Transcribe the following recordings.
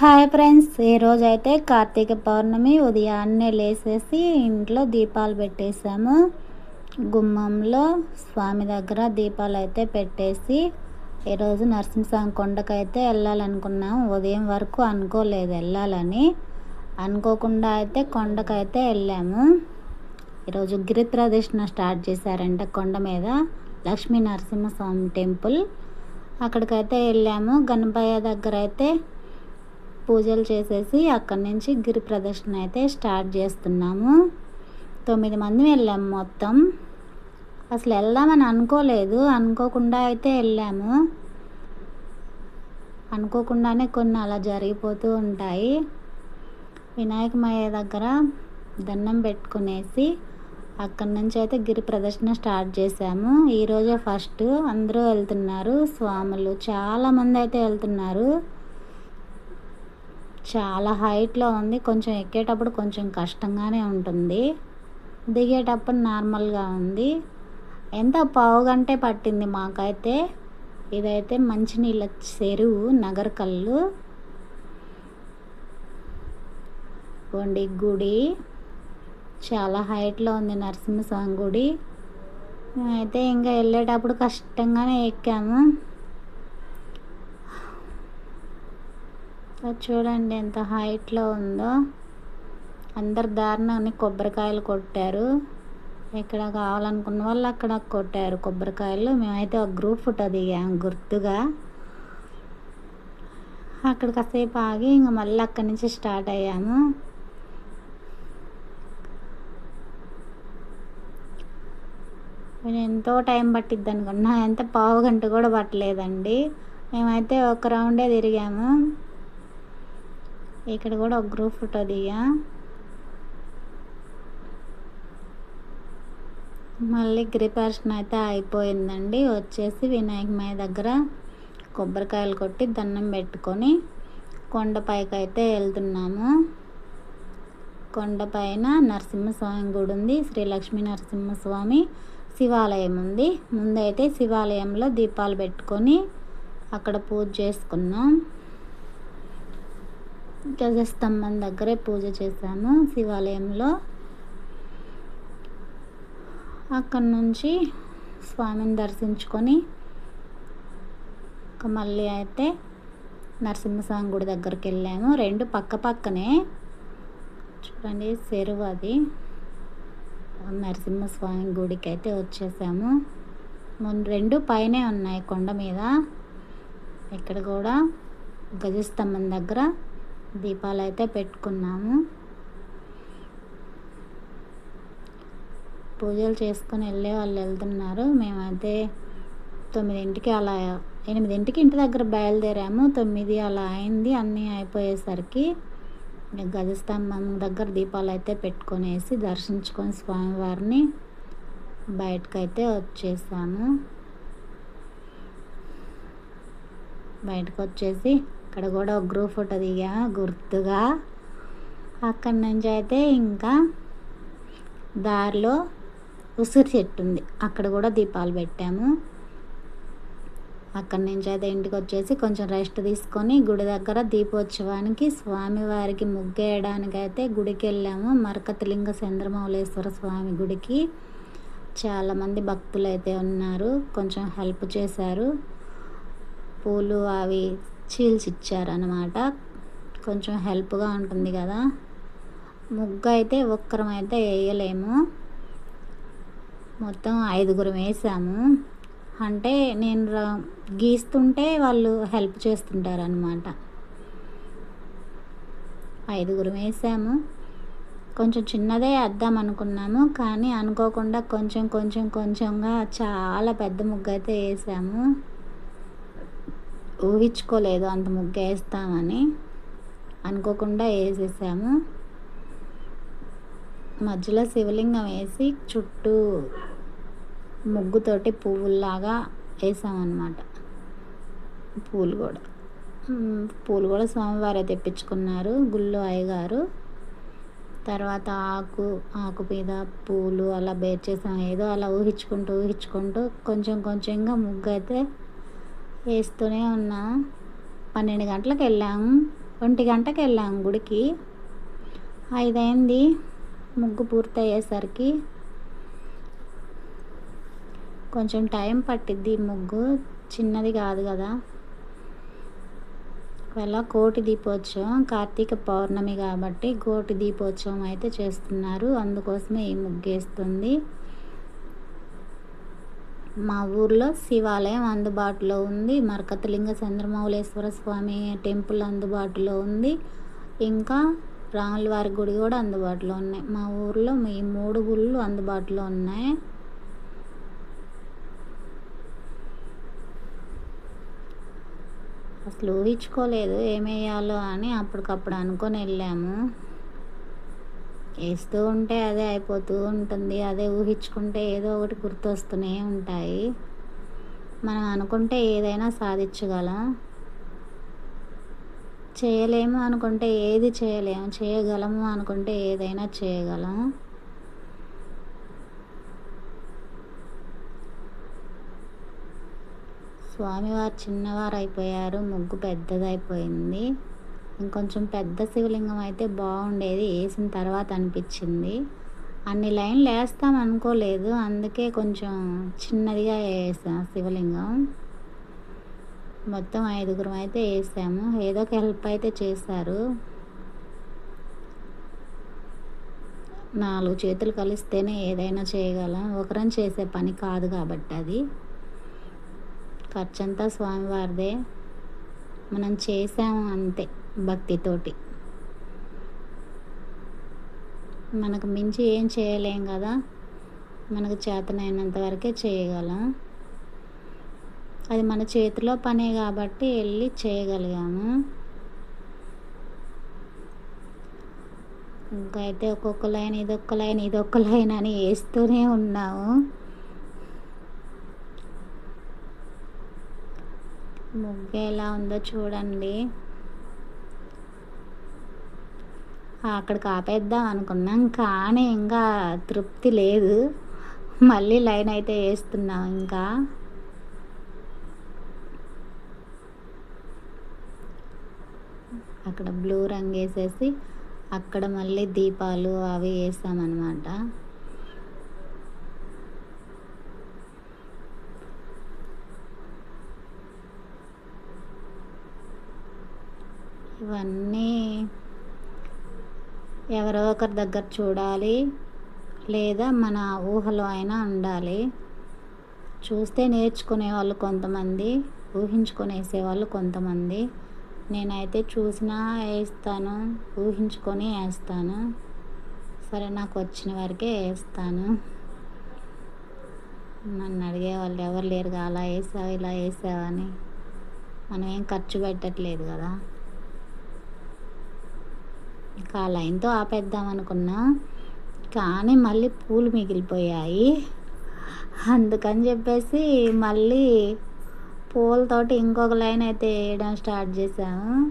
Hi friends ఈరోజు అయితే కార్తీక పౌర్ణమి ఉదయాన్నే లేసేసి ఇంట్లో దీపాలు పెట్టేసాము గుమ్మంలో స్వామి దగ్గర దీపాలు అయితే పెట్టేసి ఈరోజు నరసింహస్వామి కొండకైతే వెళ్ళాలనుకున్నాము ఉదయం వరకు అనుకోలేదు వెళ్ళాలని. అనుకోకుండా అయితే కొండకైతే వెళ్ళాము. ఈరోజు గిరి ప్రదక్షిణ స్టార్ట్ చేశారంట కొండ మీద లక్ష్మీ నరసింహస్వామి టెంపుల్. అక్కడికైతే వెళ్ళాము. గణపయ్య దగ్గర అయితే పూజలు చేసేసి అక్కడి నుంచి గిరి ప్రదర్శన అయితే స్టార్ట్ చేస్తున్నాము. తొమ్మిది మంది వెళ్ళాము మొత్తం. అసలు వెళ్దామని అనుకోలేదు. అనుకోకుండా అయితే వెళ్ళాము. అనుకోకుండానే కొన్ని అలా జరిగిపోతూ ఉంటాయి. వినాయకమయ్య దగ్గర దండం పెట్టుకునేసి అక్కడి నుంచి అయితే గిరి ప్రదర్శన స్టార్ట్ చేసాము ఈరోజే ఫస్ట్ అందరూ వెళ్తున్నారు. స్వాములు చాలామంది అయితే వెళ్తున్నారు. చాలా హైట్లో ఉంది. కొంచెం ఎక్కేటప్పుడు కొంచెం కష్టంగానే ఉంటుంది. దిగేటప్పుడు నార్మల్గా ఉంది. ఎంత పావు గంటే పట్టింది మాకైతే? ఇదైతే మంచినీళ్ళ చెరువు నగరకల్లు వండి గుడి. చాలా హైట్లో ఉంది నరసింహస్వామి గుడి. అయితే ఇంకా వెళ్ళేటప్పుడు కష్టంగానే ఎక్కాము. చూడండి ఎంత హైట్లో ఉందో. అందరు దారుణాన్ని కొబ్బరికాయలు కొట్టారు. ఇక్కడ కావాలనుకున్న వాళ్ళు అక్కడ కొట్టారు కొబ్బరికాయలు. మేమైతే ఒక గ్రూప్ ఫోటో దిగాం గుర్తుగా. అక్కడ కాసేపు ఆగి ఇంకా మళ్ళీ అక్కడి నుంచి స్టార్ట్ అయ్యాము. నేను ఎంతో టైం పట్టిద్ది అనుకున్నా. ఎంత పావు గంట కూడా పట్టలేదండి. మేమైతే ఒక రౌండే తిరిగాము. ఇక్కడ కూడా ఒక గ్రూప్ ఫోటో దిగా మళ్ళీ గిరిపర్షన్ అయితే అయిపోయిందండి. వచ్చేసి వినాయకమయ్య దగ్గర కొబ్బరికాయలు కొట్టి దండం పెట్టుకొని కొండపైకి అయితే వెళ్తున్నాము. కొండపైన నరసింహస్వామి గుడి ఉంది శ్రీ లక్ష్మీ నరసింహస్వామి శివాలయం ఉంది. ముందైతే శివాలయంలో దీపాలు పెట్టుకొని అక్కడ పూజ చేసుకున్నాం. ధ్వజస్తంభం దగ్గరే పూజ చేశాము శివాలయంలో. అక్కడి నుంచి స్వామిని దర్శించుకొని మళ్ళీ అయితే నరసింహస్వామి గుడి దగ్గరికి వెళ్ళాము. రెండు పక్క పక్కనే చూడండి చెరువు అది. నరసింహస్వామి గుడికి అయితే వచ్చేసాము. రెండు పైనే ఉన్నాయి కొండ మీద. ఇక్కడ కూడా గజస్తంభం దగ్గర దీపాలు అయితే పెట్టుకున్నాము. పూజలు చేసుకొని వెళ్ళే వాళ్ళు వెళ్తున్నారు. మేమైతే తొమ్మిదింటికి అలా ఎనిమిదింటికి ఇంటి దగ్గర బయలుదేరాము. తొమ్మిది అలా అయింది. అన్నీ అయిపోయేసరికి గజస్తంభం దగ్గర దీపాలు అయితే పెట్టుకొనేసి దర్శించుకొని స్వామివారిని బయటకైతే వచ్చేసాము. బయటకు వచ్చేసి అక్కడ కూడా ఒక గ్రూప్ ఫోటో దిగా గుర్తుగా. అక్కడి నుంచి అయితే ఇంకా దారిలో ఉసిరి చెట్టు ఉంది. అక్కడ కూడా దీపాలు పెట్టాము. అక్కడి నుంచి అయితే ఇంటికి వచ్చేసి కొంచెం రెస్ట్ తీసుకొని గుడి దగ్గర దీపోత్సవానికి స్వామివారికి ముగ్గేయడానికి అయితే గుడికి వెళ్ళాము. మరకతిలింగ చంద్రమౌళేశ్వర స్వామి గుడికి. చాలామంది భక్తులు అయితే ఉన్నారు. కొంచెం హెల్ప్ చేశారు. పూలు అవి చీల్చి ఇచ్చారనమాట కొంచెం హెల్ప్గా ఉంటుంది కదా. ముగ్గు అయితే ఒక్కరం అయితే వేయలేము. మొత్తం ఐదుగురం వేసాము. అంటే నేను గీస్తుంటే వాళ్ళు హెల్ప్ చేస్తుంటారనమాట ఐదుగురం వేసాము. కొంచెం చిన్నదే వేద్దాం అనుకున్నాము. కానీ అనుకోకుండా కొంచెం కొంచెం కొంచెంగా చాలా పెద్ద ముగ్గు అయితే వేసాము. ఊహించుకోలేదు అంత ముగ్గు వేస్తామని. అనుకోకుండా వేసేసాము. మధ్యలో శివలింగం వేసి చుట్టూ ముగ్గుతోటి పువ్వుల్లాగా వేసామన్నమాట. పూలు కూడా. పూలు కూడా స్వామివారే తెప్పించుకున్నారు గుళ్ళు అయ్యగారు. తర్వాత ఆకు ఆకు మీద పూలు అలా బేర్ చేసాం. ఏదో అలా ఊహించుకుంటూ ఊహించుకుంటూ కొంచెం కొంచెంగా ముగ్గు అయితే వేస్తూనే ఉన్నా. పన్నెండు గంటలకు వెళ్ళాము ఒంటి గంటకి వెళ్ళాం గుడికి. ఐదైంది. ముగ్గు పూర్తయ్యేసరికి కొంచెం టైం పట్టిద్ది ముగ్గు. చిన్నది కాదు కదా. ఒకవేళ కోటి దీపోత్సవం కార్తీక పౌర్ణమి కాబట్టి కోటి దీపోత్సవం అయితే చేస్తున్నారు. అందుకోసమే ఈ ముగ్గేస్తుంది. మా ఊర్లో శివాలయం అందుబాటులో ఉంది. మరకతలింగ చంద్రమౌళేశ్వర స్వామి టెంపుల్ అందుబాటులో ఉంది. ఇంకా రాములవారి గుడి కూడా అందుబాటులో ఉన్నాయి. మా ఊర్లో ఈ మూడు గుళ్ళు అందుబాటులో ఉన్నాయి. అసలు ఊహించుకోలేదు ఏమేయాలో అని అప్పటికప్పుడు అనుకొని వెళ్ళాము. వేస్తూ ఉంటే అదే అయిపోతూ ఉంటుంది. అదే ఊహించుకుంటే ఏదో ఒకటి గుర్తొస్తూనే ఉంటాయి. మనం అనుకుంటే ఏదైనా సాధించగలం. చేయలేము అనుకుంటే ఏది చేయలేము. చేయగలము అనుకుంటే ఏదైనా చేయగలం. స్వామివారు చిన్నవారు అయిపోయారు. ముగ్గు పెద్దదైపోయింది. ఇంకొంచెం పెద్ద శివలింగం అయితే బాగుండేది వేసిన తర్వాత అనిపించింది. అన్ని లైన్లు వేస్తాం అనుకోలేదు అందుకే కొంచెం చిన్నదిగా వేసాం శివలింగం. మొత్తం ఐదుగురం అయితే వేసాము ఏదో ఒక హెల్ప్ అయితే చేశారు. నాలుగు చేతులు కలిస్తేనే ఏదైనా చేయగలం ఒకరం చేసే పని కాదు కాబట్టి అది. ఖర్చంతా స్వామివారిదే మనం చేసాము అంతే. భక్తితోటి. మనకు మించి ఏం చేయలేం కదా? మనకు చేతనైనంత వరకే చేయగలం. అది మన చేతిలో పనే కాబట్టి వెళ్ళి చేయగలిగాము. ఇంకా అయితే ఒక్కొక్క లైన్ ఇదొక్క లైన్ ఇదొక్క లైన్ అని వేస్తూనే ఉన్నాము. ముగ్గు ఎలా ఉందో చూడండి. అక్కడికి ఆపేద్దాం అనుకున్నాం. కానీ ఇంకా తృప్తి లేదు. మళ్ళీ లైన్ అయితే వేస్తున్నాం ఇంకా. అక్కడ బ్లూ రంగు వేసేసి అక్కడ మళ్ళీ దీపాలు అవి వేసామన్నమాట. ఇవన్నీ ఎవరో ఒకరి దగ్గర చూడాలి లేదా మన ఊహలో అయినా ఉండాలి. చూస్తే నేర్చుకునే వాళ్ళు కొంతమంది ఊహించుకొని వేసేవాళ్ళు కొంతమంది. నేనైతే చూసినా వేస్తాను ఊహించుకొని వేస్తాను. సరే నాకు వచ్చిన వరకే వేస్తాను. నన్ను అడిగే వాళ్ళు ఎవరు లేరుగా అలా వేసావు ఇలా వేసావు అని. మనం ఏం ఖర్చు పెట్టట్లేదు కదా. ఆ లైన్తో ఆపేద్దాం అనుకున్నా. కానీ మళ్ళీ పూలు మిగిలిపోయాయి. అందుకని చెప్పేసి మళ్ళీ పూలతోటి ఇంకొక లైన్ అయితే వేయడం స్టార్ట్ చేశాము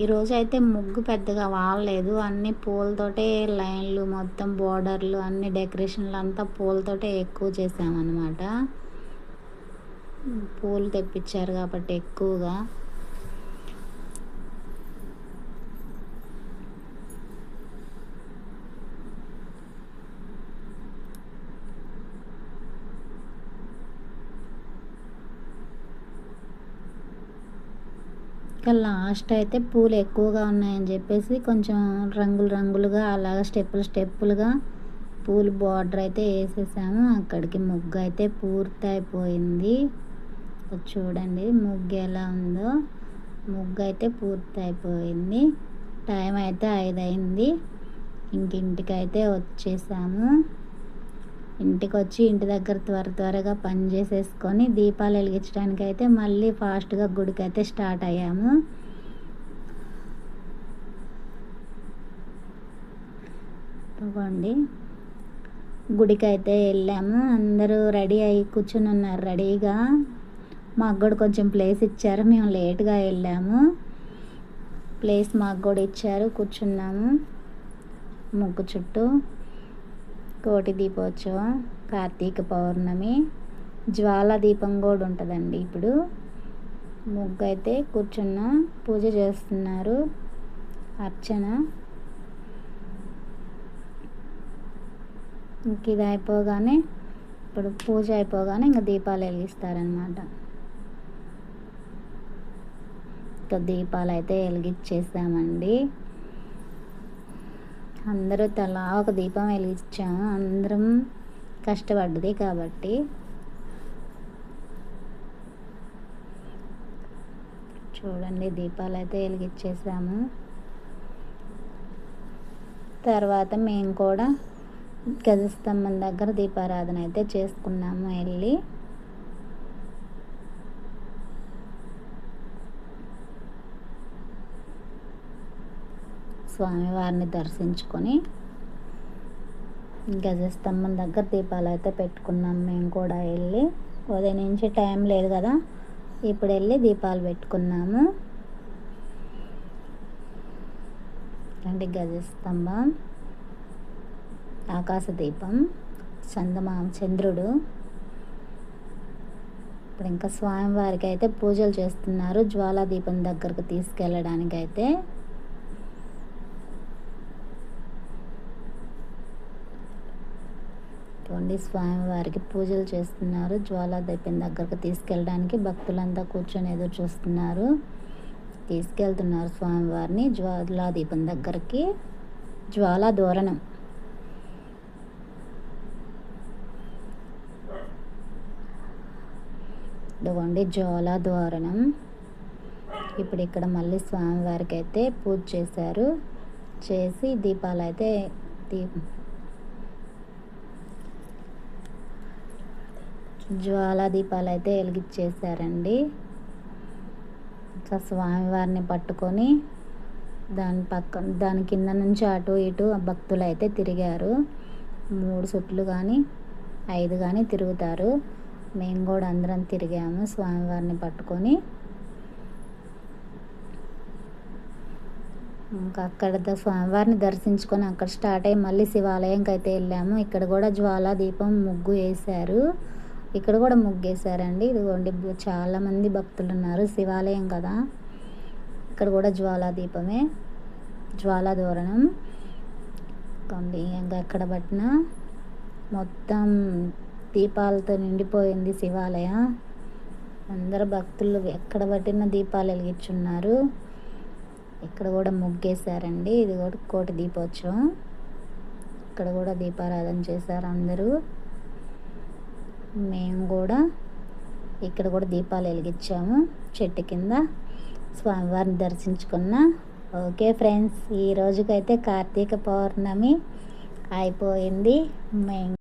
ఈరోజు అయితే ముగ్గు పెద్దగా వాడలేదు. అన్ని పూలతోటే లైన్లు మొత్తం బోర్డర్లు అన్ని డెకరేషన్లు అంతా పూలతోటే ఎక్కువ చేసామన్నమాట పూలు తెప్పించారు కాబట్టి ఎక్కువగా. ఇంకా లాస్ట్ అయితే పూలు ఎక్కువగా ఉన్నాయని చెప్పేసి కొంచెం రంగులు రంగులుగా అలాగ స్టెప్పులు స్టెప్పులుగా పూలు బార్డర్ అయితే వేసేసాము. అక్కడికి ముగ్గు అయితే పూర్తి అయిపోయింది చూడండి ముగ్గు ఎలా ఉందో. ముగ్గు అయితే పూర్తి అయిపోయింది టైం అయితే ఐదు అయింది ఇంకింటికి అయితే వచ్చేసాము. ఇంటికి వచ్చి ఇంటి దగ్గర త్వర త్వరగా పని చేసేసుకొని దీపాలు వెలిగించడానికి అయితే మళ్ళీ ఫాస్ట్గా గుడికి అయితే స్టార్ట్ అయ్యాము. ఇవ్వండి గుడికి అయితే వెళ్ళాము. అందరూ రెడీ అయ్యి కూర్చుని ఉన్నారు రెడీగా. మాకు కూడా కొంచెం ప్లేస్ ఇచ్చారు. మేము లేట్గా వెళ్ళాము. ప్లేస్ మాకు కూడా ఇచ్చారు. కూర్చున్నాము. ముగ్గు చుట్టూ. కోటి దీపోత్సవం కార్తీక పౌర్ణమి జ్వాల దీపం కూడా ఉంటుందండి ఇప్పుడు. ముగ్గు అయితే కూర్చున్న పూజ చేస్తున్నారు అర్చన. ఇంక ఇది అయిపోగానే ఇప్పుడు పూజ అయిపోగానే ఇంకా దీపాలు వెలిగిస్తారనమాట ఇంకా దీపాలు అయితే వెలిగించేసామండి. అందరూ తలా ఒక దీపం వెలిగించాము అందరం కష్టపడ్డది కాబట్టి. చూడండి దీపాలు అయితే వెలిగించేసాము. తర్వాత మేము కూడా గజస్తంభం దగ్గర దీపారాధన అయితే చేసుకున్నాము. వెళ్ళి స్వామివారిని దర్శించుకొని గజస్తంభం దగ్గర దీపాలు అయితే పెట్టుకున్నాం మేము కూడా వెళ్ళి. ఉదయం నుంచి టైం లేదు కదా ఇప్పుడు వెళ్ళి దీపాలు పెట్టుకున్నాము. అంటే గజస్తంభం ఆకాశ దీపం చందమామ చంద్రుడు. ఇప్పుడు ఇంకా స్వామివారికి అయితే పూజలు చేస్తున్నారు. జ్వాలా దీపం దగ్గరకు తీసుకెళ్ళడానికి అయితే ఇటువంటి స్వామివారికి పూజలు చేస్తున్నారు. జ్వాలా దీపం దగ్గరకు తీసుకెళ్ళడానికి భక్తులంతా కూర్చొని ఎదురు చూస్తున్నారు. తీసుకెళ్తున్నారు స్వామివారిని జ్వాలా దీపం దగ్గరికి. జ్వాలా దూరణం. ఇదిగోండి జ్వాలా ద్వారణం ఇప్పుడు ఇక్కడ మళ్ళీ స్వామివారికి అయితే పూజ చేశారు. చేసి దీపాలు అయితే దీపం జ్వాలా దీపాలు అయితే వెలిగించేశారండి. ఇట్లా స్వామివారిని పట్టుకొని దాని పక్క దాని కింద నుంచి అటు ఇటు భక్తులు అయితే తిరిగారు. మూడు సుట్లు కానీ ఐదు కానీ తిరుగుతారు. మేము కూడా అందరం తిరిగాము స్వామివారిని పట్టుకొని. ఇంకా అక్కడ స్వామివారిని దర్శించుకొని అక్కడ స్టార్ట్ అయ్యి మళ్ళీ శివాలయంకి అయితే వెళ్ళాము. ఇక్కడ కూడా జ్వాలా దీపం ముగ్గు వేశారు. ఇక్కడ కూడా ముగ్గేశారండి. ఇదిగోండి చాలామంది భక్తులు ఉన్నారు శివాలయం కదా. ఇక్కడ కూడా జ్వాలా దీపమే. జ్వాలా దూరణం. కొండి ఇంకా ఎక్కడ పట్టిన మొత్తం దీపాలతో నిండిపోయింది శివాలయం. అందరు భక్తులు ఎక్కడ పట్టిన దీపాలు వెలిగించున్నారు. ఇక్కడ కూడా ముగ్గేశారండి. ఇది కూడా కోటి దీపోత్సవం. ఇక్కడ కూడా దీపారాధన చేశారు అందరూ. మేము కూడా ఇక్కడ కూడా దీపాలు వెలిగించాము. చెట్టు కింద స్వామివారిని దర్శించుకున్న. ఓకే ఫ్రెండ్స్ ఈ రోజుకైతే కార్తీక పౌర్ణమి అయిపోయింది. మేము